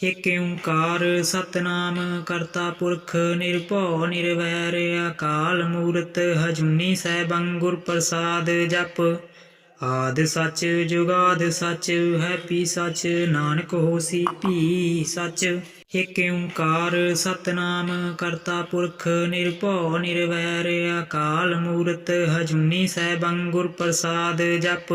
ਏਕ ਓੰਕਾਰ ਸਤਨਾਮ, ਕਰਤਾ ਪੁਰਖ ਨਿਰਭਉ ਨਿਰਵੈਰ, ਅਕਾਲ ਮੂਰਤ ਹਜੂਨੀ ਸੈਭੰ ਗੁਰ ਪ੍ਰਸਾਦ ਜਪ। ਆਦ ਸੱਚ, ਜੁਗਾਦ ਸੱਚ, ਹੈ ਪੀ ਸੱਚ, ਨਾਨਕ ਹੋਸੀ ਪੀ ਸੱਚ। ਏਕ ਓੰਕਾਰ ਸਤਨਾਮ, ਕਰਤਾ ਪੁਰਖ ਨਿਰਭਉ ਨਿਰਵੈਰ, ਅਕਾਲ ਮੂਰਤ ਹਜੂਨੀ ਸੈਭੰ ਗੁਰ ਪ੍ਰਸਾਦ ਜਪ।